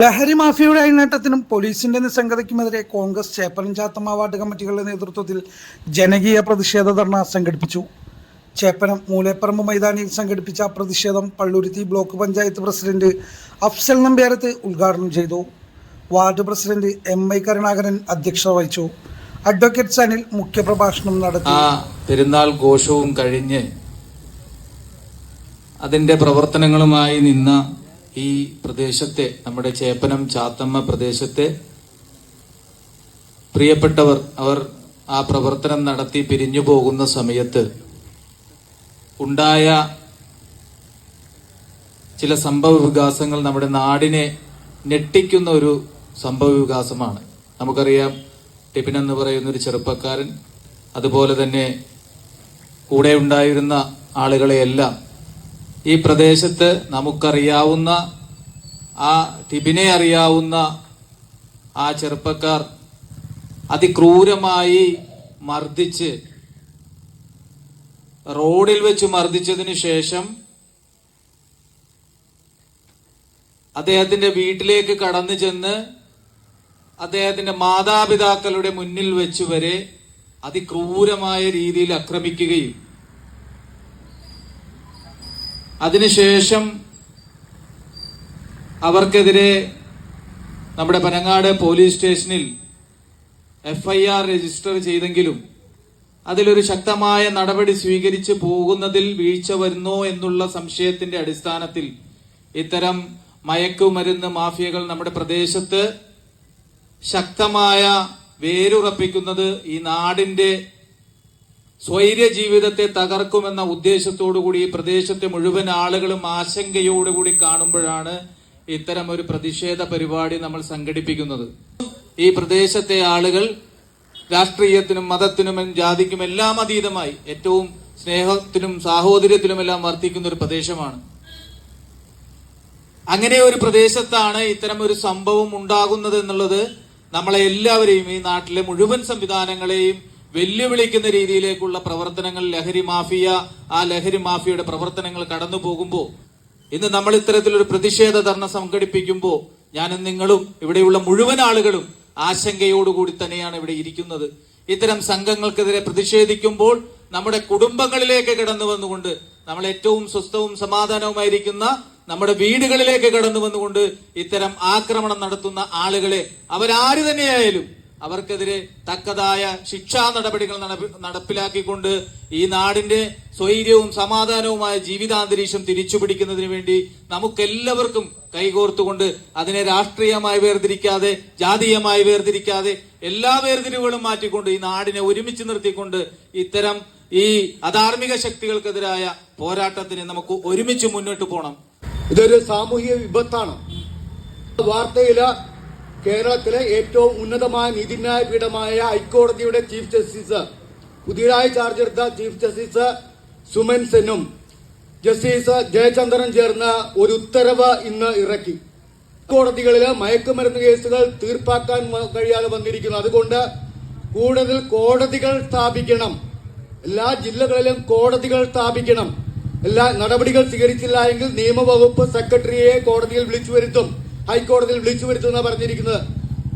ലഹരി മാഫിയയുടെ അഴിനേട്ടത്തിനും പോലീസിന്റെ നിസ്സംഗതയ്ക്കുമെതിരെ കോൺഗ്രസ് ചേപ്പലം ചാത്തമ്മ വാർഡ് കമ്മിറ്റികളുടെ നേതൃത്വത്തിൽ ജനകീയ പ്രതിഷേധ ധർണ സംഘടിപ്പിച്ചു. ചേപ്പനം മൂലേപ്പറമ്പ് മൈതാനിയിൽ സംഘടിപ്പിച്ച പ്രതിഷേധം പള്ളുരുത്തി ബ്ലോക്ക് പഞ്ചായത്ത് പ്രസിഡന്റ് അഫ്സൽ നമ്പ്യാരത്ത് ഉദ്ഘാടനം ചെയ്തു. Ward president M I Karunakaran അധ്യക്ഷത വഹിച്ചു. അഡ്വക്കേറ്റ് സനിൽ മുഖ്യപ്രഭാഷണം നടത്തി. പെരുന്നാൾ ഘോഷവും കഴിഞ്ഞ് അതിന്റെ പ്രവർത്തനങ്ങളുമായി നിന്ന ഈ പ്രദേശത്തെ നമ്മുടെ ചേപ്പനം ചാത്തമ്മ പ്രദേശത്തെ പ്രിയപ്പെട്ടവർ അവർ ആ പ്രവർത്തനം നടത്തി പിരിഞ്ഞു പോകുന്ന സമയത്ത് ഉണ്ടായ ചില സംഭവ വികാസങ്ങൾ നമ്മുടെ നാടിനെ ഞെട്ടിക്കുന്ന ഒരു സംഭവ വികാസമാണ്. നമുക്കറിയാം ടിപിൻ എന്ന് പറയുന്ന ഒരു ചെറുപ്പക്കാരൻ അതുപോലെ തന്നെ കൂടെ ഉണ്ടായിരുന്ന ആളുകളെയെല്ലാം ഈ പ്രദേശത്ത് നമുക്കറിയാവുന്ന ആ ടിബിനെ അറിയാവുന്ന ആ ചെറുപ്പക്കാർ അതിക്രൂരമായി മർദ്ദിച്ച് റോഡിൽ വെച്ച് മർദ്ദിച്ചതിന് ശേഷം അദ്ദേഹത്തിന്റെ വീട്ടിലേക്ക് കടന്നു ചെന്ന് അദ്ദേഹത്തിന്റെ മാതാപിതാക്കളുടെ മുന്നിൽ വെച്ച് വരെ അതിക്രൂരമായ രീതിയിൽ ആക്രമിക്കുകയും അതിനുശേഷം അവർക്കെതിരെ നമ്മുടെ പനങ്ങാട് പോലീസ് സ്റ്റേഷനിൽ എഫ്ഐആർ രജിസ്റ്റർ ചെയ്തെങ്കിലും അതിലൊരു ശക്തമായ നടപടി സ്വീകരിച്ച് പോകുന്നതിൽ വീഴ്ച വരുന്നോ എന്നുള്ള സംശയത്തിന്റെ അടിസ്ഥാനത്തിൽ ഇത്തരം മയക്കുമരുന്ന് മാഫിയകൾ നമ്മുടെ പ്രദേശത്ത് ശക്തമായ വേരുറപ്പിക്കുന്നത് ഈ നാടിന്റെ സ്വൈര്യ ജീവിതത്തെ തകർക്കുമെന്ന ഉദ്ദേശത്തോടുകൂടി ഈ പ്രദേശത്തെ മുഴുവൻ ആളുകളും ആശങ്കയോടുകൂടി കാണുമ്പോഴാണ് ഇത്തരം ഒരു പ്രതിഷേധ പരിപാടി നമ്മൾ സംഘടിപ്പിക്കുന്നത്. ഈ പ്രദേശത്തെ ആളുകൾ രാഷ്ട്രീയത്തിനും മതത്തിനും ജാതിക്കും എല്ലാം അതീതമായി ഏറ്റവും സ്നേഹത്തിനും സാഹോദര്യത്തിനുമെല്ലാം വർത്തിക്കുന്ന ഒരു പ്രദേശമാണ്. അങ്ങനെ ഒരു പ്രദേശത്താണ് ഇത്തരം ഒരു സംഭവം ഉണ്ടാകുന്നത് എന്നുള്ളത് നമ്മളെ എല്ലാവരെയും ഈ നാട്ടിലെ മുഴുവൻ സംവിധാനങ്ങളെയും വെല്ലുവിളിക്കുന്ന രീതിയിലേക്കുള്ള പ്രവർത്തനങ്ങൾ ലഹരി മാഫിയ ആ ലഹരി മാഫിയയുടെ പ്രവർത്തനങ്ങൾ കടന്നു പോകുമ്പോൾ ഇന്ന് നമ്മൾ ഇത്തരത്തിലൊരു പ്രതിഷേധ ധർണ സംഘടിപ്പിക്കുമ്പോൾ ഞാനും നിങ്ങളും ഇവിടെയുള്ള മുഴുവൻ ആളുകളും ആശങ്കയോടുകൂടി തന്നെയാണ് ഇവിടെ ഇരിക്കുന്നത്. ഇത്തരം സംഘങ്ങൾക്കെതിരെ പ്രതിഷേധിക്കുമ്പോൾ നമ്മുടെ കുടുംബങ്ങളിലേക്ക് കടന്നു വന്നുകൊണ്ട് നമ്മൾ ഏറ്റവും സ്വസ്ഥവും സമാധാനവുമായിരിക്കുന്ന നമ്മുടെ വീടുകളിലേക്ക് കടന്നു വന്നുകൊണ്ട് ഇത്തരം ആക്രമണം നടത്തുന്ന ആളുകളെ അവരാര് തന്നെയായാലും അവർക്കെതിരെ തക്കതായ ശിക്ഷാ നടപടികൾ നടപ- നടപ്പിലാക്കിക്കൊണ്ട് ഈ നാടിന്റെ സ്വൈര്യവും സമാധാനവുമായ ജീവിതാന്തരീക്ഷം തിരിച്ചുപിടിക്കുന്നതിന് വേണ്ടി നമുക്കെല്ലാവർക്കും കൈകോർത്തുകൊണ്ട് അതിനെ രാഷ്ട്രീയമായി വേർതിരിക്കാതെ ജാതീയമായി വേർതിരിക്കാതെ എല്ലാ വേർതിരിവുകളും മാറ്റിക്കൊണ്ട് ഈ നാടിനെ ഒരുമിച്ച് നിർത്തിക്കൊണ്ട് ഇത്തരം ഈ അധാർമിക ശക്തികൾക്കെതിരായ പോരാട്ടത്തിന് നമുക്ക് ഒരുമിച്ച് മുന്നോട്ട് പോകണം ഇതൊരു സാമൂഹിക വിപത്താണ്. വാർത്തയിൽ കേരളത്തിലെ ഏറ്റവും ഉന്നതമായ നീതിന്യായ പീഠമായ ഹൈക്കോടതിയുടെ ചീഫ് ജസ്റ്റിസ് പുതിയതായി ചാർജെടുത്ത ചീഫ് ജസ്റ്റിസ് സുമൻ സെന്നും ജസ്റ്റിസ് ജയചന്ദ്രൻ ചേർന്ന് ഒരു ഉത്തരവ് ഇന്ന് ഇറക്കി. കോടതികളിൽ മയക്കുമരുന്ന് കേസുകൾ തീർപ്പാക്കാൻ കഴിയാതെ വന്നിരിക്കുന്നു. അതുകൊണ്ട് കൂടുതൽ കോടതികൾ സ്ഥാപിക്കണം. എല്ലാ ജില്ലകളിലും കോടതികൾ സ്ഥാപിക്കണം. എല്ലാ നടപടികൾ സ്വീകരിച്ചില്ല എങ്കിൽ നിയമവകുപ്പ് സെക്രട്ടറിയെ കോടതിയിൽ വിളിച്ചു വരുത്തും. ഹൈക്കോടതിയിൽ വിളിച്ചു വരുത്തുന്ന പറഞ്ഞിരിക്കുന്നത്.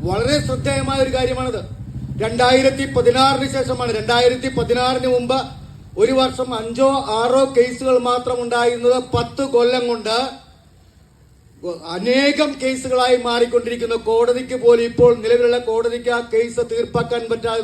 വളരെ ശ്രദ്ധേയമായ ഒരു കാര്യമാണത്. രണ്ടായിരത്തി പതിനാറിന് ശേഷമാണ് രണ്ടായിരത്തി പതിനാറിന് മുമ്പ് ഒരു വർഷം അഞ്ചോ ആറോ കേസുകൾ മാത്രം ഉണ്ടായിരുന്നത് പത്ത് കൊല്ലം കൊണ്ട് അനേകം കേസുകളായി മാറിക്കൊണ്ടിരിക്കുന്നു. കോടതിക്ക് പോലും ഇപ്പോൾ നിലവിലുള്ള കോടതിക്ക് ആ കേസ് തീർപ്പാക്കാൻ പറ്റാതെ